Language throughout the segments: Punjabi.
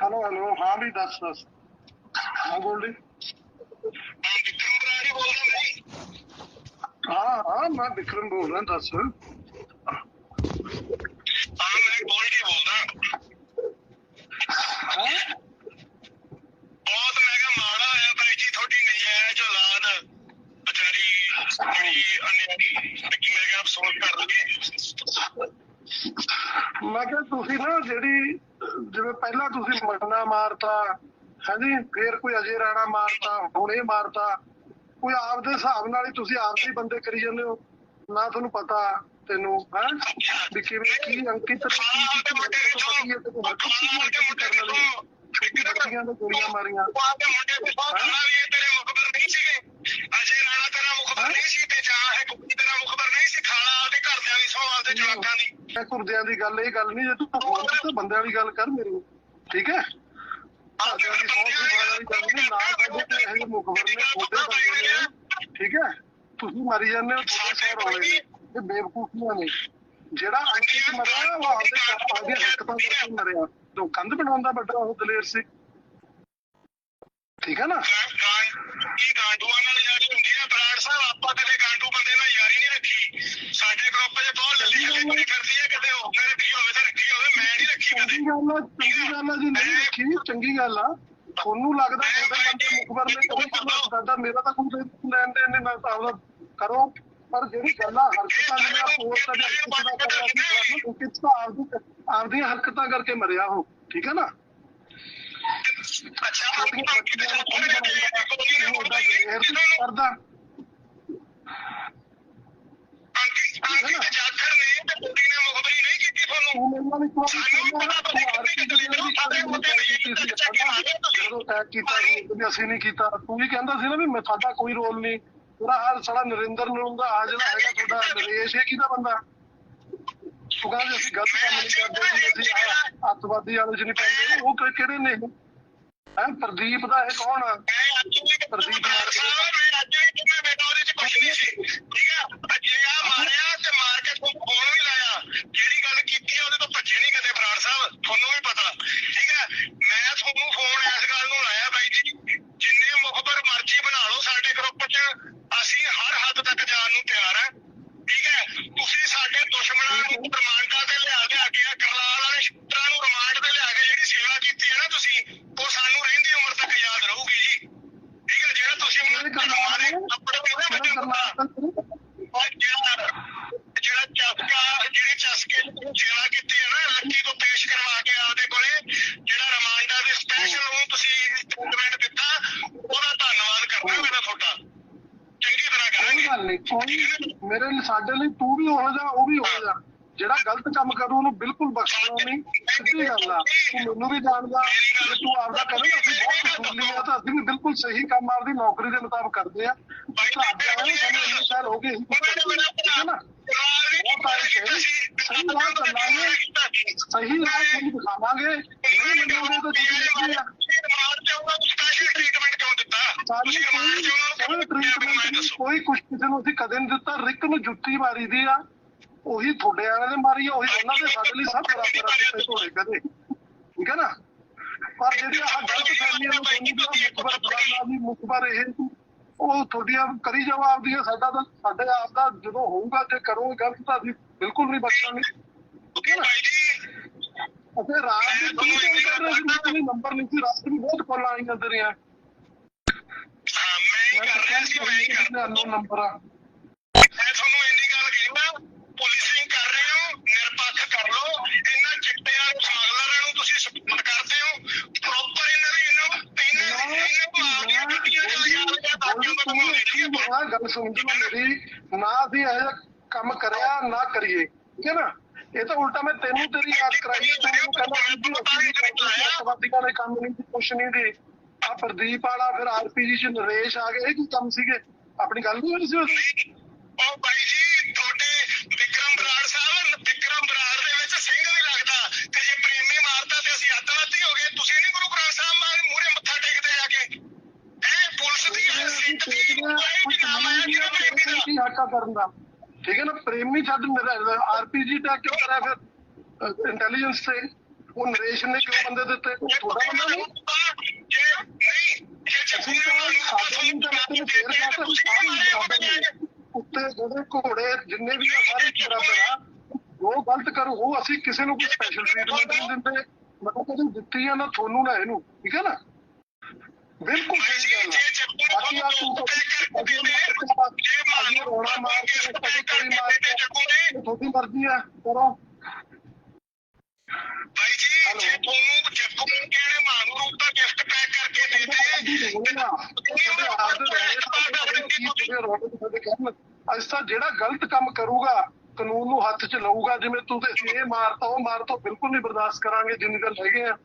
ਹਲੋ ਹਲੋ ਹਾਂ ਵੀ ਦੱਸ ਦੱਸ। ਹਾਂ ਗੋਲਡੀ ਵਿਕਰਮ ਬਰਾੜੀ ਬੋਲਦਾ ਬਾਈ। ਹਾਂ ਹਾਂ ਮੈਂ ਵਿਕਰਮ ਬੋਲ ਰਿਹਾ ਦੱਸ। ਹਾਂ ਮੈਂ ਗੋਲਡੀ ਬੋਲਦਾ। ਹਾਂ? ਬਹੁਤ ਮੈਂ ਕਿਹਾ ਮਾੜਾ ਹੋਇਆ ਬਾਈ ਜੀ ਤੁਹਾਡੀ ਨਜਾਇਜ਼ ਔਲਾਦ। ਵਿਚਾਰੀ ਬੜੀ ਅਨਿਆਰੀ ਲੱਗੀ ਮੈਂ ਕਿਹਾ ਅਫਸੋਸ ਕਰ ਲਈਏ। ਮੈਂ ਕਿਹਾ ਤੁਸੀਂ ਨਾ ਜਿਹੜੀ ਜਿਵੇਂ ਪਹਿਲਾਂ ਤੁਸੀਂ ਮਟਨਾ ਮਾਰਤਾ ਹਾਂਜੀ? ਫੇਰ ਕੋਈ ਅਜੇ ਰਾਣਾ ਮਾਰਤਾ ਹੁਣ ਇਹ ਮਾਰਤਾ। ਕੋਈ ਆਪਦੇ ਹਿਸਾਬ ਨਾਲ ਹੀ ਤੁਸੀਂ ਆਪਦੇ ਹੀ ਬੰਦੇ ਕਰੀ ਜਾਂਦੇ ਹੋ। ਨਾ ਤੁਹਾਨੂੰ ਪਤਾ ਤੈਨੂੰ ਹੈ? ਵੀ ਕਿਵੇਂ ਕੀ ਅੰਕਿਤ ਨੇ ਕੀ ਕੀ ਪਤੀ ਹੈ? ਤੇ ਬੱਚੀਆਂ ਦੇ ਗੋਲੀਆਂ ਮਾਰੀਆਂ। ਉਹ ਦੇ ਮੁੰਡੇ ਵੀ ਤੇਰੇ ਮੈਂ ਘੁਰਦਿਆਂ ਦੀ ਗੱਲ ਇਹ ਗੱਲ ਨਹੀਂ ਜੇ ਤੂੰ ਤੇ ਬੰਦਿਆਂ ਦੀ ਗੱਲ ਕਰ ਮੇਰੇ। ਠੀਕ ਹੈ? ਘਰਦਿਆਂ ਦੀ ਸੌ ਦੀ ਵਾਲੀ ਗੱਲ ਨਹੀਂ ਨਾ ਸਾਡੇ ਤੇ ਇਹ ਜਿਹੇ ਮੁਖਬਰ ਨੇ ਤੁਹਾਡੇ ਬੰਦੇ ਨੇ। ਠੀਕ ਹੈ? ਤੁਸੀਂ ਮਰੀ ਜਾਂਦੇ ਹੋ ਤੁਹਾਡੇ ਸੌ ਰੋਲੇ ਨੇ ਇਹ ਬੇਵਕੂਫੀਆਂ ਨੇ। ਜਿਹੜਾ ਅੰਕਿਤ ਮਰਿਆ ਉਹ ਆਪਦੇ ਆਪਦੀ ਹਰਕਤਾਂ ਕਰਕੇ ਮਰਿਆ। ਜੋ ਕੰਧ ਬਣਾਉਂਦਾ ਵੱਡਾ ਉਹ ਦਲੇਰ ਸੀ। ਠੀਕ ਹੈ ਨਾ? ਗਾਂਡੂਆਂ ਨਾਲ ਯਾਰੀ ਹੁੰਦੀ ਹੈ ਬਰਾੜ ਸਾਹਿਬ ਆਪਾਂ ਕਦੇ ਗਾਂਡੂ ਬੰਦੇ ਨਾਲ ਯਾਰੀ ਨਹੀਂ ਰੱਖੀ ਸਾਡੇ ਗਰੁੱਪ 'ਚ ਬਹੁਤ ਲੱਲੀ ਖੇਚੜੀ ਕਰਦੀ ਹੈ ਕਿਤੇ ਹੋਰ ਨੇ ਰੱਖੀ ਹੋਵੇ ਤਾਂ ਰੱਖੀ ਹੋਵੇ ਮੈਂ ਨਹੀਂ ਰੱਖੀ ਕਦੇ ਚੰਗੀ ਗੱਲ ਆ ਚੰਗੀ ਗੱਲ ਆ ਜੀ ਨਹੀਂ ਰੱਖੀ ਚੰਗੀ ਗੱਲ ਆ। ਤੁਹਾਨੂੰ ਲੱਗਦਾ ਤੁਹਾਡੇ ਬੰਦੇ ਮੁਖਬਰ ਨੇ ਕਦੇ ਕਰਨਾ ਦਾਦਾ ਮੇਰਾ ਤਾਂ ਕੋਈ ਲੈਣ ਦੇਣ ਨਹੀਂ ਮੈਂ ਤਾਂ ਕਰੋ। ਪਰ ਜਿਹੜੀ ਗੱਲਾਂ ਹਰਕਤਾਂ ਜਿਹੜੀਆਂ ਪੋਸਟ ਦਾ ਦਾ ਕਰਿਆ ਸੀ ਉਹ ਕਿਸ ਤਾਂ ਆਪਦੀ ਆਪਦੀਆਂ ਹਰਕਤਾਂ ਕਰਕੇ ਮਰਿਆ ਉਹ ਠੀਕ ਹੈ ਨਾ? ਅੱਛਾ ਕਰਦਾ। ਅੰਕਿਤ ਜਾਖੜ ਨੇ ਤੇ ਕੁੜੀ ਨੇ ਮੁਖਬਰੀ ਜਦੋਂ ਅਟੈਕ ਕੀਤਾ ਸੀ ਵੀ ਅਸੀਂ ਨਹੀਂ ਕੀਤਾ ਤੂੰ ਵੀ ਕਹਿੰਦਾ ਸੀ ਨਾ ਵੀ, ਮੈਂ ਤੁਹਾਡਾ ਕੋਈ ਰੋਲ ਨਹੀਂ ਪੂਰਾ ਹਾਲ ਸਾਲਾ ਨਰਿੰਦਰ ਨੂੰ ਦਾ ਆ ਜਿਹੜਾ ਹੈਗਾ ਤੁਹਾਡਾ ਨਰੇਸ਼ ਇਹ ਕਿਹਦਾ ਬੰਦਾ ਤੂੰ ਕਹਿੰਦਾ ਅਸੀਂ ਗਲਤ ਕੰਮ ਨਹੀਂ ਕਰਦੇ ਜੀ ਅਸੀਂ ਅੱਤਵਾਦੀ ਵਾਲੇ ਨਹੀਂ ਪੈਂਦੇ ਉਹ ਕਿਹੜੇ ਨੇ ਹੈ ਪ੍ਰਦੀਪ ਦਾ ਇਹ ਕੌਣ ਆ ਪ੍ਰਦੀਪ ਮਾਰ ਮੈਂ ਅੱਜ ਵੀ ਬੇਟਾ ਉਹਦੇ ਚ ਕੁਝ ਨਹੀਂ ਸੀ ਠੀਕ ਹੈ ਅਜੇ ਆ ਮਾਰਿਆ ਤੇ ਮਾਰ ਕੇ ਤੁਹਾਨੂੰ ਫੋਨ ਵੀ ਲਾਇਆ ਜਿਹੜੀ ਗੱਲ ਕੀਤੀ ਆ ਉਹਦੇ ਤੋਂ ਭੱਜੇ ਨਹੀਂ ਕਦੇ ਬਰਾੜ ਸਾਹਿਬ ਤੁਹਾਨੂੰ ਵੀ ਪਤਾ। ਠੀਕ ਹੈ? ਮੈਂ ਤੁਹਾਨੂੰ ਫੋਨ ਇਸ ਗੱਲ ਨੂੰ ਲਾਇਆ ਬਾਈ ਜੀ ਜਿੰਨੇ ਮੁਖਬਰ ਮਰਜ਼ੀ ਬਣਾ ਲਓ ਸਾਡੇ ਗਰੁੱਪ 'ਚ ਅਸੀਂ ਹਰ ਹੱਦ ਤੱਕ ਜਾਣ ਨੂੰ ਤਿਆਰ ਹਾਂ। ਠੀਕ ਹੈ? ਤੁਸੀਂ ਸਾਡੇ ਦੁਸ਼ਮਣਾਂ ਨੂੰ ਰਿਮਾਂਡਾਂ ਤੇ ਲਿਆ ਕੇ ਆ ਕਰਲਾਲ ਵਾਲੇ ਸ਼ੂਟਰਾਂ ਨੂੰ ਰਿਮਾਂਡ ਤੇ ਲਿਆ ਕੇ ਜਿਹੜੀ ਸੇਵਾ ਕੀਤੀ ਹੈ ਨਾ ਤੁਸੀਂ ਉਹ ਸਾਨੂੰ ਰਹਿੰਦੀ ਉਮਰ ਤੱਕ ਯਾਦ ਰਹੂਗੀ ਜੀ। ਠੀਕ ਹੈ? ਜਿਹੜਾ ਤੁਸੀਂ ਕਰਲਾਲ ਨੇ? ਆਪਣੇ ਉਹਦੇ ਵਿੱਚ ਕਰਨਾ ਉਹ ਜਿਹੜਾ ਜਿਹੜਾ ਚਸਕਾ ਜਿਹੜੀ ਚਸਕੇ ਨੂੰ ਸੇਵਾ ਕੀਤੀ ਹੈ ਨਾ ਲੱਕੀ ਤੋਂ ਪੇਸ਼ ਕਰਵਾ ਕੇ ਆਪਦੇ ਕੋਲੇ ਜਿਹੜਾ ਰਿਮਾਂਡਾਂ ਦੇ ਸਪੈਸ਼ਲ ਨੂੰ ਤੁਸੀਂ ਸਟੇਟਮੈਂਟ ਦਿੱਤਾ ਉਹਦਾ ਧੰਨਵਾਦ ਕਰਦਾ ਮੇਰਾ ਤੁਹਾਡਾ ਚੰਗੀ ਤਰ੍ਹਾਂ ਕੋਈ ਕਰਾਂਗੇ ਗੱਲ ਨਹੀਂ। ਕੋਈ ਮੇਰੇ ਲਈ ਸਾਡੇ ਲਈ ਤੂੰ ਵੀ ਹੋ ਜਾ ਉਹ ਵੀ ਹੋ ਜਾ ਜਿਹੜਾ ਗਲਤ ਕੰਮ ਕਰੂ, ਉਹਨੂੰ ਬਿਲਕੁਲ ਬਖਸ਼ਣਾ ਨਹੀਂ ਸਿੱਧੀ ਗੱਲ ਆ। ਤੂੰ ਮੈਨੂੰ ਵੀ ਜਾਣਦਾ ਜੇ ਤੂੰ ਆਪਦਾ ਕਰੇਗਾ ਅਸੀਂ ਬਹੁਤ ਕਸੂਲੀ ਆ ਤਾਂ ਅਸੀਂ ਵੀ ਬਿਲਕੁਲ ਸਹੀ ਕੰਮ ਆਪਦੀ ਨੌਕਰੀ ਦੇ ਮੁਤਾਬਕ ਕਰਦੇ ਆ। ਘਰ ਜਾਣੇ ਸਾਨੂੰ ਇੰਨੇ ਸਾਲ ਹੋ ਗਏ ਠੀਕ ਹੈ ਨਾ? ਬਹੁਤ ਆਏ ਸਹੀ ਰਾਹ ਚੱਲਾਂਗੇ ਸਹੀ ਰਾਹ ਤੁਹਾਨੂੰ ਦਿਖਾਵਾਂਗੇ। ਨਹੀਂ ਮੰਨੋਗੇ ਤਾਂ ਤੁਸੀਂ ਦੇਖੀ ਆ ਸਾਨੂੰ ਕੋਈ ਕੋਈ ਟ੍ਰੀਟਮੈਂਟ ਨਹੀਂ ਨੂੰ ਅਸੀਂ ਕਦੇ ਨਹੀਂ ਦਿੱਤਾ ਰਿਕ ਨੂੰ ਜੁੱਤੀ ਮਾਰੀ ਦੀ ਆ। ਉਹੀ ਤੁਹਾਡੇ ਵਾਲਿਆਂ ਨੇ ਮਾਰੀ ਆ ਉਹੀ ਉਹਨਾਂ ਦੇ ਸਾਡੇ ਲਈ ਸਭ ਬਰਾਬਰ ਆ ਕਿਤੇ ਧੋਲੇ ਕਦੇ। ਠੀਕ ਹੈ ਨਾ? ਪਰ ਜਿਹੜੀ ਆਹ ਗਲਤ ਫਹਿਮੀਆਂ ਨੂੰ ਦੋਨੀ ਦਾ ਮੁਖਬਰ ਬਲਾਨਾ ਦੀ ਮੁਖਬਰ ਇਹ ਉਹ ਤੁਹਾਡੀਆਂ ਕਰੀ ਜਾਓ ਆਪਦੀਆਂ ਸਾਡਾ ਤਾਂ ਸਾਡੇ ਆਪ ਦਾ ਜਦੋਂ ਹੋਊਗਾ ਜੇ ਕਰੋਗੇ ਗਲਤ ਤਾਂ ਅਸੀਂ ਬਿਲਕੁਲ ਨਹੀਂ ਬਖਸ਼ਾਂਗੇ। ਠੀਕ ਹੈ ਨਾ? ਅਤੇ ਰਾਤ ਦੇ ਦੋ ਤਿੰਨ ਕਰ ਰਹੇ ਸੀ ਕੋਈ ਨੰਬਰ ਨਹੀਂ ਸੀ ਰਾਤ ਵੀ ਬਹੁਤ ਕਾਲ ਆਈਆਂ ਮੈਂ ਤਾਂ ਕਹਿ ਸੀ ਕਿ ਅਨਨੋਨ ਨੰਬਰ ਆ ਨਿਰਪੱਖ ਕਰ ਲਓ ਇਹਨਾਂ ਚਿੱਟਿਆਂ ਸਮਗਲਰਾਂ ਨੂੰ ਤੁਸੀਂ ਸਪੋਰਟ ਕਰਦੇ ਹੋ ਪ੍ਰੋਪਰ ਇਹਨਾਂ ਦੀ ਇਹਨਾਂ ਨੂੰ ਇਹਨਾਂ ਨੂੰ ਮਾਰਦੀਆਂ ਟੁੱਟੀਆਂ ਜਾਂ ਯਾਰ ਜਾਂ ਬਾਕੀਆਂ ਦਾ ਬਣਾਉਂਦੇ ਜਿਹੜੀਆਂ ਆਹ ਗੱਲ ਸੁਣ ਜੀ ਮੇਰੀ ਨਾ ਅਸੀਂ ਇਹ ਕੰਮ ਕਰਿਆ ਨਾ ਕਰੀਏ ਠੀਕ ਹੈ ਨਾ? ਇਹ ਤਾਂ ਉਲਟਾ ਮੈਂ ਤੈਨੂੰ ਤੇਰੀ ਯਾਦ ਕਰਾਈ ਹੈ ਤੂੰ ਮੈਨੂੰ ਕਹਿੰਦਾ ਵੀ ਅਸੀਂ ਦੇ ਕੰਮ ਨਹੀਂ ਕੁਛ ਨਹੀਂ ਦੀ ਆ ਪ੍ਰਦੀਪ ਵਾਲਾ ਫਿਰ ਆਰਪੀਜੀ ਚ ਨਰੇਸ਼ ਆ ਗਏ। ਇਹ ਕੀ ਕੰਮ ਸੀਗੇ? ਆਪਣੀ ਗੱਲ ਨਹੀਂ ਹੋਈ ਸੀ ਉਸ ਉਹ ਬਾਈ ਜੀ ਤੁਹਾਡੇ ਵਿਕਰਮ ਬਰਾੜ ਸਾਹਿਬ ਵਿਕਰਮ ਬਰਾੜ ਦੇ ਵਿੱਚ ਸਿੰਘ ਵੀ ਲੱਗਦਾ ਤੇ ਜੇ ਪ੍ਰੇਮੀ ਮਾਰਦਾ ਤੇ ਅਸੀਂ ਅੱਤਵਾਦੀ ਹੋ ਗਏ। ਤੁਸੀਂ ਨਹੀਂ ਗੁਰੂ ਗ੍ਰੰਥ ਸਾਹਿਬ ਮਾਰ ਮੂਹਰੇ ਮੱਥਾ ਟੇਕਦੇ ਜਾ ਕੇ। ਇਹ ਪੁਲਿਸ ਦੀ ਸਿੱਧ ਦੀ ਕੋਈ ਨਾਮ ਆਇਆ ਜਿਹੜਾ ਪ੍ਰੇਮੀ ਦਾ। ਕੀ ਹੱਕਾ ਕਰਨ ਦਾ। ਠੀਕ ਹੈ ਨਾ? ਪ੍ਰੇਮੀ ਛੱਡ ਮੇਰਾ ਆਰਪੀਜੀ ਟੈਕ ਕਿਉਂ ਕਰਿਆ ਫਿਰ? ਇੰਟੈਲੀਜੈਂਸ ਤੇ। ਉਹ ਨਰੇਸ਼ ਨੇ ਕਿਉਂ ਬੰਦੇ ਦਿੱਤੇ? ਤੁਹਾਡਾ ਬੰਦਾ ਨਹੀਂ? ਸਾਡੇ ਨੂੰ ਤਾਂ ਫੇਰ ਕਹਿੰਦੇ ਅਸੀਂ ਬਰਾਬਰ ਨੇ ਉੱਤੇ ਜਿਹੜੇ ਘੋੜੇ ਜਿੰਨੇ ਵੀ ਆ ਸਾਰੇ ਬਰਾਬਰ ਆ ਉਹ ਗਲਤ ਕਰੂ ਉਹ ਅਸੀਂ ਕਿਸੇ ਨੂੰ ਕੋਈ ਸਪੈਸ਼ਲ ਟ੍ਰੀਟਮੈਂਟ ਨਹੀਂ ਦਿੰਦੇ ਮਤਲਬ ਕਦੇ ਦਿੱਤੀ ਆ ਨਾ ਤੁਹਾਨੂੰ ਨਾ ਇਹਨੂੰ ਠੀਕ ਹੈ ਨਾ ਬਿਲਕੁਲ ਸਹੀ ਗੱਲ ਆ ਬਾਕੀ ਆ ਤੂੰ ਅਜੀ ਰੋਣਾ ਮਾਰ ਕੇ ਕਦੇ ਕੋਈ ਮਾਰ ਕੇ ਤੁਹਾਡੀ ਮਰਜ਼ੀ ਆ ਕਰੋ ਭਾਈ ਜੀ, ਜੇ ਤੁਹਾਨੂੰ ਜੱਗੂ ਕਹਿਣੇ ਮਾਂਗੂ ਰੂਪ ਦਾ ਗਿਫਟ ਅੱਜ ਤਾਂ ਜਿਹੜਾ ਗਲਤ ਕੰਮ ਕਰੂਗਾ ਕਾਨੂੰਨ ਨੂੰ ਹੱਥ 'ਚ ਲਊਗਾ ਜਿਵੇਂ ਤੂੰ ਤੇ ਇਹ ਮਾਰਤਾ ਉਹ ਮਾਰਤਾ ਬਿਲਕੁਲ ਨਹੀਂ ਬਰਦਾਸ਼ਤ ਕਰਾਂਗੇ ਜਿੰਨੀ ਦਿਨ ਹੈਗੇ ਆ।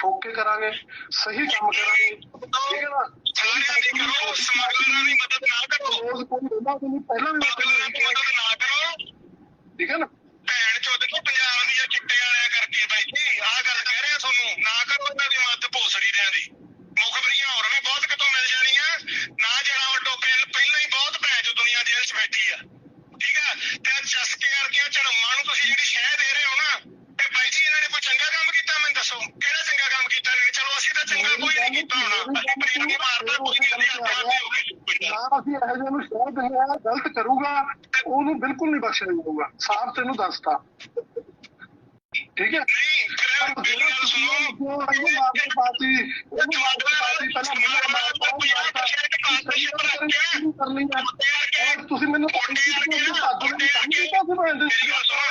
ਠੋਕ ਕੇ ਕਰਾਂਗੇ ਸਹੀ ਕੰਮ ਕਰਾਂਗੇ। ਠੀਕ ਹੈ ਨਾ? ਸਾਰਿਆਂ ਦੀ ਕਰੋ ਸਮਗਲਰਾਂ ਦੀ ਮਦਦ ਨਾ ਕਰੋ ਰੋਜ਼ ਕੋਈ ਰਹਿੰਦਾ ਤੈਨੂੰ ਪਹਿਲਾਂ ਵੀ ਮਦਦ ਨਾ ਕਰੋ ਠੀਕ ਹੈ ਨਾ? ਭੈਣ ਚੋਦ ਨੂੰ ਪੰਜਾਬ ਦੀਆਂ ਚਿੱਟੇ ਵਾਲਿਆਂ ਕਰਕੇ ਬਾਈ ਜੀ ਆਹ ਗੱਲ ਕਹਿ ਰਿਹਾ ਤੁਹਾਨੂੰ ਨਾ ਕਰੋ ਇਹਨਾਂ ਦੀ ਮਦਦ ਭੋਸੜੀ ਦਿਆਂ ਦੀ ਮੁਖਬਰੀਆਂ ਹੋਰ ਵੀ ਬਹੁਤ ਕਿਤੋਂ ਮਿਲ ਜਾਣੀਆਂ ਨਾ ਜਿਹੜਾ ਉਹ ਟੋਕੇ ਪਹਿਲਾਂ ਹੀ ਬਹੁਤ ਭੈਣ ਚੋ ਦੁਨੀਆ ਜੇਲ੍ਹ 'ਚ ਬੈਠੀ ਆ ਠੀਕ ਆ ਤੇ ਆਹ ਚਸਕੇ ਵਰਗੀਆਂ ਝੜਮਾਂ ਨੂੰ ਤੁਸੀਂ ਜਿਹੜੀ ਸ਼ਹਿ ਦੇ ਰਹੇ ਹੋ ਨਾ ਤੇ ਬਾਈ ਜੀ ਇਹਨਾਂ ਨੇ ਕੋਈ ਚੰਗਾ ਕੰਮ ਕੀਤਾ ਮੈਨੂੰ ਦੱਸੋ ਕਿਹੜਾ ਚੰਗਾ ਕੰਮ ਕੀਤਾ ਇਹਨਾਂ ਨੇ? ਚਲੋ ਅਸੀਂ ਤਾਂ ਚੰਗਾ ਕੋਈ ਨਹੀਂ ਕੀਤਾ ਹੋਣਾ। ਅਸੀਂ ਪ੍ਰੀਤ ਨਹੀਂ ਮਾਰਦਾ ਕੋਈ ਨਹੀਂ ਅਸੀਂ ਆਪਣੇ ਆਪ ਹੀ। ਗਏ ਨਾ ਅਸੀਂ ਇਹੋ ਜਿਹੇ ਨੂੰ ਸ਼ਹਿਰ ਦਿੰਦੇ ਆ ਗਲਤ ਕਰੂਗਾ ਉਹਨੂੰ ਬਿਲਕੁਲ ਨਹੀਂ ਬਖਸ਼ਿਆ ਜਾਊਗਾ। ਸਾਫ਼ ਤੈਨੂੰ ਦੱਸਤਾ। ਠੀਕ ਹੈ? ਤੁਸੀਂ ਮੈਨੂੰ ਮਾਰਦਾ ਉਹ ਮਾਰਦਾ ਸਹੀ ਗੱਲ ਕਰਨੀ ਕਰਨੀ ਹੈ ਔਰ ਤੁਸੀਂ ਮੈਨੂੰ ਮੁੰਡੇ ਵਰਗੇ ਨਾ, ਸਾਧੂ ਮੁੰਡੇ ਨੂੰ ਵਰਗੇ। ਕੀਤਾ ਸੀ ਮੈਂ ਮੇਰੀ ਗੱਲ ਸੁਣੋ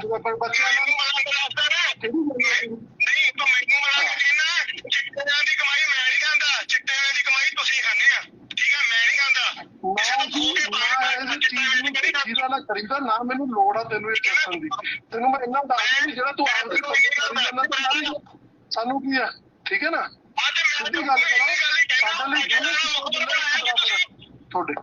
ਜਦੋਂ ਪਰ ਬੱਚਿਆਂ ਮੈਨੂੰ ਨੂੰ ਮਲਾ ਕੇ ਦੱਸਦਾ ਨਾ ਕਿਹੜੀ ਗੱਲ ਹੈ? ਨਹੀਂ ਤੂੰ ਮੈਨੂੰ ਮਲਾ ਕੇ ਕਹਿਣਾ ਚਿੱਟਿਆਂ ਦੀ ਕਮਾਈ ਮੈਂ ਨਹੀਂ ਖਾਂਦਾ ਚਿੱਟਿਆਂ ਦੀ ਕਮਾਈ ਤੁਸੀਂ ਖਾਂਦੇ ਆ ਠੀਕ ਆ ਮੈਂ ਨਹੀਂ ਖਾਂਦਾ ਕਿਸੇ ਨਾ ਨੂੰ ਖੋ ਕੇ ਨਾ ਪਾਣੀ ਇਹ ਚਿੱਟਾ ਚੀਜ਼ ਵੇਚ ਨੂੰ ਕੇ ਨਹੀਂ ਖਾਂਦਾ ਜਿਹਦਾ ਨਾ ਕਰੀਦਾ ਨਾ ਮੈਨੂੰ ਲੋੜ ਆ ਤੈਨੂੰ ਇਹ ਦੱਸਣ ਦੀ। ਤੈਨੂੰ ਮੈਂ ਇੰਨਾ ਦੱਸਦਾ ਵੀ ਜਿਹੜਾ ਤੂੰ ਆਪਦੇ ਕੋਲ ਕਰੀ ਜਾਂਦਾ ਤੇ ਜਾ। ਸਾਨੂੰ ਕੀ ਆ? ਠੀਕ ਹੈ ਨਾ? ਸਿੱਧੀ ਗੱਲ ਕਰੋ ਸਾਡੇ ਲਈ ਦੋਨੇ ਬਰਾਬਰ ਆ। ਤੁਹਾਡੇ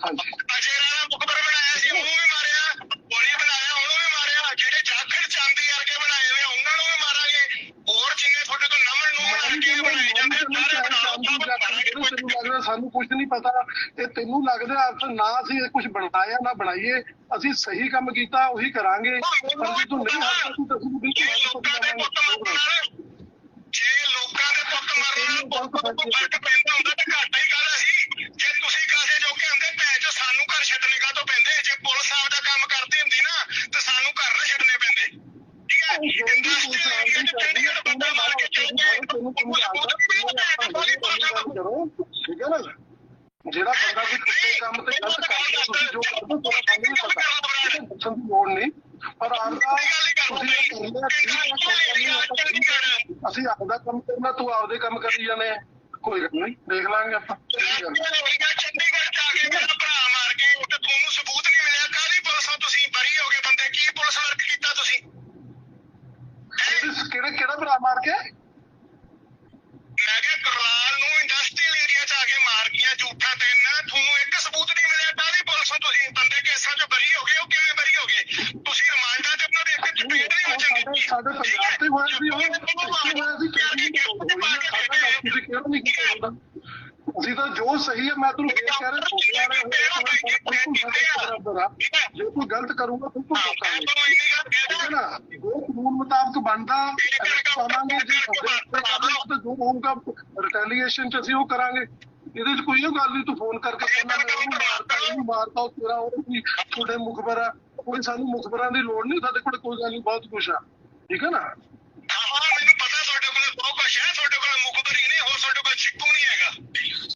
ਹਾਂਜੀ ਅਜੇ ਰਾਣਾ ਮੁਖਬਰ ਬਣਾਇਆ ਸੀ ਉਹਨੂੰ ਵੀ ਮਾਰਿਆ ਗੋਲੀ ਬਣਾਇਆ ਉਹਨੂੰ ਵੀ ਮਾਰਿਆ ਜਿਹੜੇ ਜਾਖੜ ਚਾਂਦੀ ਵਰਗੇ ਬਣਾਏ ਹੋਏ ਉਹਨਾਂ ਨੂੰ ਵੀ ਮਾਰਾਂਗੇ ਹੋਰ ਜਿੰਨੇ ਤੁਹਾਡੇ ਤੋਂ ਨਮਨ ਨੂੰ ਮਾਰ ਕੇ ਬਣਾਏ ਜਾਂਦੇ ਆ, ਸਾਰੇ ਬਣਾਓ ਸਭ ਮਾਰਾਂਗੇ ਕੋਈ ਤੈਨੂੰ ਲੱਗਦਾ ਸਾਨੂੰ ਕੁਝ ਨਹੀਂ ਪਤਾ ਇਹ ਤੈਨੂੰ ਲੱਗਦਾ ਅਰਥ ਨਾ ਅਸੀਂ ਕੁਝ ਬਣਾਇਆ ਨਾ ਬਣਾਈਏ ਅਸੀਂ ਸਹੀ ਕੰਮ ਕੀਤਾ ਉਹੀ ਕਰਾਂਗੇ। ਪਰ ਜੇ ਤੂੰ ਨਹੀਂ ਹੱਸਦਾ ਤੂੰ ਤਾਂ ਜੇ ਬਿਲਕੁਲ ਲੋਕਾਂ ਦੇ ਪੁੱਤ। ਮਰਨ ਨਾਲ ਜੇ ਲੋਕਾਂ ਦੇ ਪੁੱਤ ਮਰਨ ਨਾਲ ਪੁੱਤ ਤੋਂ ਫ਼ਰਕ ਪੈਂਦਾ ਹੁੰਦਾ ਤਾਂ ਘਾਟਾ ਹੀ ਕਾਹਦਾ ਸੀ। ਜੇ ਤੁਸੀਂ ਕਾਸੇ ਜੋਗੇ ਹੁੰਦੇ ਭੈਣ ਚੋ ਸਾਨੂੰ ਘਰ ਛੱਡਣੇ ਕਾ ਤੋਂ ਪੈਂਦੇ? ਜੇ ਪੁਲਿਸ ਆਪਦਾ ਕੰਮ ਕਰਦੀ ਹੁੰਦੀ ਨਾ ਤੇ ਸਾਨੂੰ ਘਰ ਨਾ ਛੱਡਣੇ ਪੈਂਦੇ ਠੀਕ ਹੈ ਇੰਡਸਟਰੀ ਏਰੀਆ ਚ ਚੰਡੀਗੜ੍ਹ ਬੰਦਾ ਮਾਰ ਕੇ ਚੱਲ ਗਏ ਕੋਈ ਸਬੂਤ ਵੀ ਨਹੀਂ ਭੈਣ ਚੋ ਕੋਈ ਪੁਲਿਸ ਨੂੰ ਕਰੋ ਠੀਕ ਹੈ ਨਾ ਜਿਹੜਾ ਬੰਦਾ ਕੋਈ ਕਿਸੇ ਕੰਮ ਤੇ ਗਲਤ ਕਰਦਾ ਤੁਸੀਂ ਜੋ ਕਰਦੇ ਹੋ ਤੁਹਾਨੂੰ ਨਹੀਂ ਪਤਾ ਦੱਸਣ ਦੀ ਲੋੜ ਨਹੀਂ ਪਰ ਆਪਦਾ ਤੁਸੀਂ ਇਹ ਕਰਨਾ ਠੀਕ ਹੈ, ਅਸੀਂ ਆਪਦਾ ਕੰਮ ਕਰਨਾ, ਤੂੰ ਆਪਦੇ ਕੰਮ ਕਰੀ ਜਾਣੇ ਕੋਈ ਗੱਲ ਨਹੀਂ, ਦੇਖ ਲਾਂਗੇ ਆਪਾਂ। ਚੰਡੀਗੜ੍ਹ ਜਾ ਕੇ ਮੇਰਾ ਭਰਾ ਮਾਰ ਕੇ ਤੇ ਤੁਹਾਨੂੰ ਸਬੂਤ ਨਹੀਂ ਮਿਲਿਆ ਕਾਹਦੀ ਪੁਲਿਸੋਂ ਤੁਸੀਂ ਬਰੀ ਹੋ ਗਏ ਬੰਦੇ ਕੀ ਪੁਲਿਸ ਵਰਕ ਕੀਤਾ ਤੁਸੀਂ ਕਿਹੜੇ ਕਿਹੜਾ ਭਰਾ ਮਾਰ ਕੇ? ਮੈਂ ਕਿਹਾ ਕਰਲਾਲ ਨੂੰ ਇੰਡਸਟਰੀਅਲ ਏਰੀਆ ਚ ਆ ਕੇ ਮਾਰ ਗਿਆ ਝੂਠਾ ਤਿੰਨ। ਤੂੰ ਇੱਕ ਸਬੂਤ ਨਹੀਂ ਮਿਲਿਆ ਕਾਹਦੀ ਪੁਲਿਸੋਂ ਤੁਸੀਂ ਬੰਦੇ ਕੇਸਾਂ ਚ ਬਰੀ ਹੋ ਗਏ ਉਹ ਕਿਵੇਂ ਬਰੀ ਹੋ ਗਏ ਤੁਸੀਂ ਰਿਮਾਂਡਾਂ ਤੇ ਉਹਨਾਂ ਦੇ ਇੱਕ ਚਪੇੜ ਨਹੀਂ ਸਾਡੇ ਵਜਣੀ ਸਾਡੇ ਪੰਜਾਬ ਤੇ ਹੋਇਆ ਸੀ ਉਹ ਇੱਥੇ ਹੋਇਆ ਸੀ ਕਿਹੜੀ ਸਾਡਾ ਤੁਸੀਂ ਕਿਹੜਾ ਨਹੀਂ ਕੀਤਾ ਹੁੰਦਾ ਅਸੀਂ ਤਾਂ ਜੋ ਸਹੀ ਹੈ ਮੈਂ ਤੁਹਾਨੂੰ ਫੇਰ ਕਹਿ ਰਿਹਾ ਤੁਹਾਡੇ ਵਾਲੇ ਬਿਲਕੁਲ ਸਾਡੇ ਬਰਾਬਰ ਆ ਜੇ ਕੋਈ ਗਲਤ ਕਰੂਗਾ ਬਿਲਕੁਲ ਮੈਂ ਦੱਸਾਂਗੇ ਤੁਹਾਨੂੰ ਇੰਨੀ ਗੱਲ ਕਹਿ ਠੀਕ ਹੈ ਦਾਂ ਨਾ ਜੋ ਕਾਨੂੰਨ ਮੁਤਾਬਕ ਬਣਦਾ ਪਾਵਾਂਗੇ ਜੇ ਸਾਡੇ ਉੱਤੇ ਕਾਨੂੰਨ ਤੇ ਜੋ ਹੋਊਗਾ ਰਿਟੈਲੀਏਸ਼ਨ ਚ ਅਸੀਂ ਉਹ ਕਰਾਂਗੇ ਇਹਦੇ ਚ ਕੋਈ ਉਹ ਗੱਲ ਨਹੀਂ ਤੂੰ ਫੋਨ ਕਰਕੇ ਕਹਿੰਦਾ ਮੈਂ ਉਹਨੂੰ ਮਾਰਤਾ। ਇਹਨੂੰ ਮਾਰਤਾ ਉਹ ਤੇਰਾ ਉਹ ਵੀ ਤੁਹਾਡੇ ਮੁਖਬਰ ਆ। ਕੋਈ ਸਾਨੂੰ ਮੁਖਬਰਾਂ ਦੀ ਲੋੜ ਨਹੀਂ ਸਾਡੇ ਕੋਲ ਕੋਈ ਗੱਲ ਨਹੀਂ ਬਹੁਤ ਕੁਛ ਆ। ਠੀਕ ਹੈ ਨਾ?